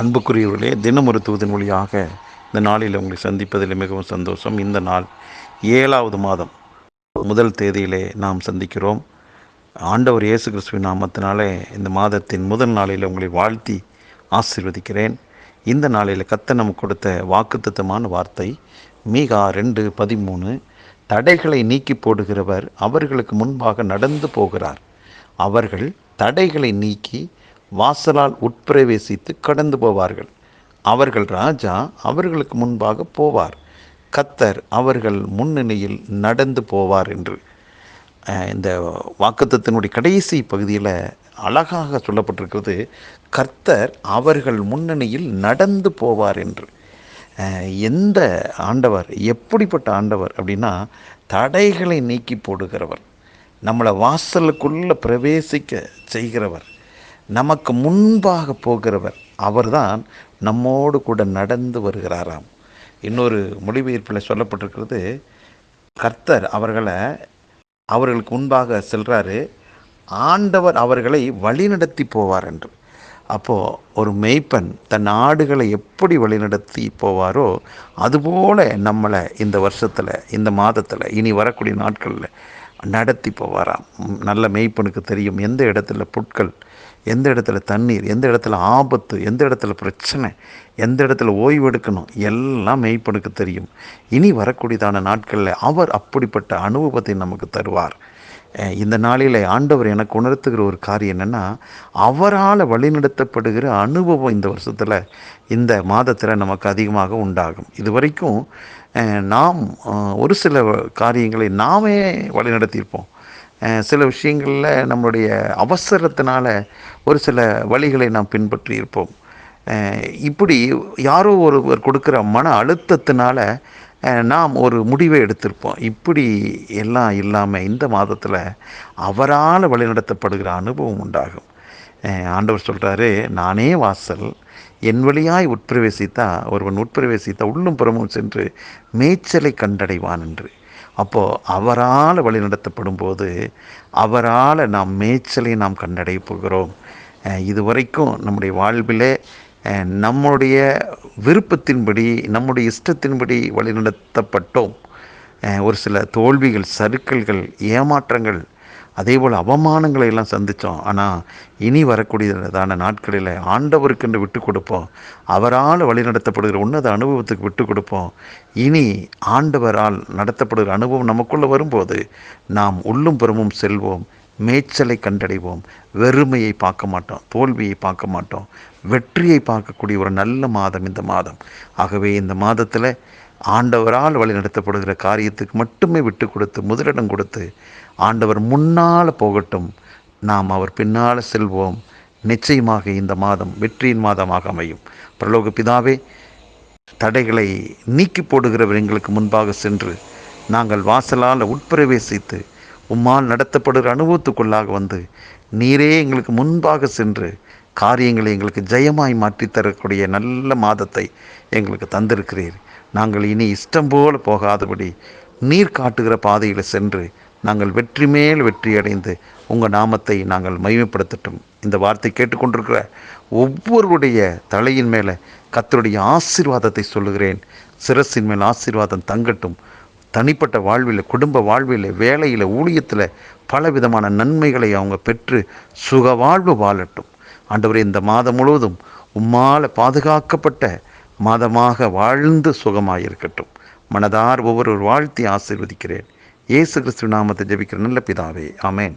அன்புக்குரியவர்களே தினம் ஒரு தூதின் வழியாக இந்த நாளில் உங்களை சந்திப்பதில் மிகவும் சந்தோஷம். இந்த நாள் ஏழாவது மாதம். முதல் தேதியிலே நாம் சந்திக்கிறோம். ஆண்டவர் இயேசு கிறிஸ்துவின் நாமத்தினாலே இந்த மாதத்தின் முதல் நாளில் உங்களை வாழ்த்தி ஆசிர்வதிக்கிறேன். இந்த நாளில் கத்த நமக்கு கொடுத்த வாக்குத்தத்தமான வார்த்தை மீகா ரெண்டு பதிமூணு தடைகளை நீக்கி போடுகிறவர் அவர்களுக்கு முன்பாக நடந்து போகிறார். அவர்கள் தடைகளை நீக்கி வாசலால் உட்பிரவேசித்து கடந்து போவார்கள். அவர்கள் ராஜா அவர்களுக்கு முன்பாக போவார். கத்தர் அவர்கள் முன்னணியில் நடந்து போவார் என்று. இந்த வாக்குத்தத்தினுடைய கடைசி பகுதியில் அழகாக சொல்லப்பட்டிருக்கிறது கர்த்தர் அவர்கள் முன்னணியில் நடந்து போவார் என்று. எந்த ஆண்டவர் எப்படிப்பட்ட ஆண்டவர் அப்படின்னா தடைகளை நீக்கி போடுகிறவர். நம்மளை வாசலுக்குள்ளே பிரவேசிக்க செய்கிறவர். நமக்கு முன்பாக போகிறவர் அவர்தான் நம்மோடு கூட நடந்து வருகிறாராம். இன்னொரு மொழிபெயர்ப்பில் சொல்லப்பட்டிருக்கிறது கர்த்தர் அவர்களை அவர்களுக்கு முன்பாக செல்கிறாரு ஆண்டவர் அவர்களை வழிநடத்தி போவார் என்று. அப்போது ஒரு மெய்ப்பன் தன் ஆடுகளை எப்படி வழிநடத்தி போவாரோ அதுபோல் நம்மளை இந்த வருஷத்தில் இந்த மாதத்தில் இனி வரக்கூடிய நாட்களில் நடத்தி போவாராம் நல்ல மெய்ப்பனுக்கு தெரியும் எந்த இடத்துல புட்கள் எந்த இடத்துல தண்ணீர் எந்த இடத்துல ஆபத்து எந்த இடத்துல பிரச்சனை எந்த இடத்துல ஓய்வு எடுக்கணும் எல்லாம் மெய்ப்பனுக்கு தெரியும். இனி வரக்கூடியதான நாட்களில் அவர் அப்படிப்பட்ட அனுபவத்தை நமக்கு தருவார். இந்த நாளில் ஆண்டவர் எனக்கு உணர்த்துகிற ஒரு காரியம் என்னென்னா அவரால் வழிநடத்தப்படுகிற அனுபவம் இந்த வருஷத்தில் இந்த மாதத்தில் நமக்கு அதிகமாக உண்டாகும். இது வரைக்கும் நாம் ஒரு சில காரியங்களை நாமே வழிநடத்தியிருப்போம். சில விஷயங்களில் நம்மளுடைய அவசரத்தினால ஒரு சில வழிகளை நாம் பின்பற்றி இருப்போம் இப்படி யாரோ ஒருவர் கொடுக்குற மன அழுத்தத்தினால நாம் ஒரு முடிவை எடுத்திருப்போம். இப்படி எல்லாம் இல்லாமல் இந்த மாதத்தில் அவரால் வழிநடத்தப்படுகிற அனுபவம் உண்டாகும். ஆண்டவர் சொல்கிறாரு நானே வாசல் என் வழியாய் உட்பிரவேசித்தா ஒருவன் உட்பிரவேசித்தா உள்ளும் புறமும் சென்று மேய்ச்சலை கண்டடைவான் என்று. அப்போது அவரால் வழிநடத்தப்படும் போது அவரால் நாம் மேய்ச்சலை நாம் கண்டடைய போகிறோம். இதுவரைக்கும் நம்முடைய வாழ்விலே நம்முடைய விருப்பத்தின்படி நம்முடைய இஷ்டத்தின்படி வழிநடத்தப்பட்டோம். ஒரு சில தோல்விகள் சறுக்கல்கள் ஏமாற்றங்கள் அதே போல் அவமானங்களை எல்லாம் சந்தித்தோம் ஆனால் இனி வரக்கூடியதான நாட்களில் ஆண்டவருக்கென்று விட்டு கொடுப்போம். அவரால் வழிநடத்தப்படுகிற உன்னத அனுபவத்துக்கு விட்டு கொடுப்போம். இனி ஆண்டவரால் நடத்தப்படுகிற அனுபவம் நமக்குள்ளே வரும்போது நாம் உள்ளும் புறமும் செல்வோம். மேய்ச்சலை கண்டடைவோம். வெறுமையை பார்க்க மாட்டோம். தோல்வியை பார்க்க மாட்டோம். வெற்றியை பார்க்கக்கூடிய ஒரு நல்ல மாதம் இந்த மாதம். ஆகவே இந்த மாதத்தில் ஆண்டவரால் வழிநடத்தப்படுகிற காரியத்துக்கு மட்டுமே விட்டு கொடுத்து முதலிடம் கொடுத்து ஆண்டவர் முன்னால் போகட்டும். நாம் அவர் பின்னால் செல்வோம். நிச்சயமாக இந்த மாதம் வெற்றியின் மாதமாக அமையும். பிரலோக பிதாவே தடைகளை நீக்கி போடுகிறவர் எங்களுக்கு முன்பாக சென்று நாங்கள் வாசலால் உட்பிரவேசித்து உம்மால் நடத்தப்படுகிற அனுபவத்துக்குள்ளாக வந்து நீரே எங்களுக்கு முன்பாக சென்று காரியங்களை எங்களுக்கு ஜெயமாய் மாற்றி தரக்கூடிய நல்ல மாதத்தை எங்களுக்கு தந்திருக்கிறீர். நாங்கள் இனி இஷ்டம் போல போகாதபடி நீர் காட்டுகிற பாதையில் சென்று நாங்கள் வெற்றி மேல் வெற்றி அடைந்து உங்கள் நாமத்தை நாங்கள் மகிமைப்படுத்தட்டும். இந்த வார்த்தை கேட்டுக்கொண்டிருக்கிற ஒவ்வொருடைய தலையின் மேலே கத்தருடைய ஆசீர்வாதத்தை சொல்லுகிறேன். சிரசின் மேல் ஆசீர்வாதம் தங்கட்டும். தனிப்பட்ட வாழ்வில் குடும்ப வாழ்வில் வேலையில் ஊழியத்தில் பலவிதமான நன்மைகளை அவங்க பெற்று சுக வாழ்வு வாழட்டும். ஆண்டவரே இந்த மாதம் முழுவதும் உம்மால் பாதுகாக்கப்பட்ட மாதமாக வாழ்ந்து சுகமாயிருக்கட்டும். மனதார் ஒவ்வொரு வாழ்த்தி ஆசீர்வதிக்கிறேன். இயேசு கிறிஸ்து நாமத்தை ஜெபிக்கிற நல்ல பிதாவே ஆமேன்.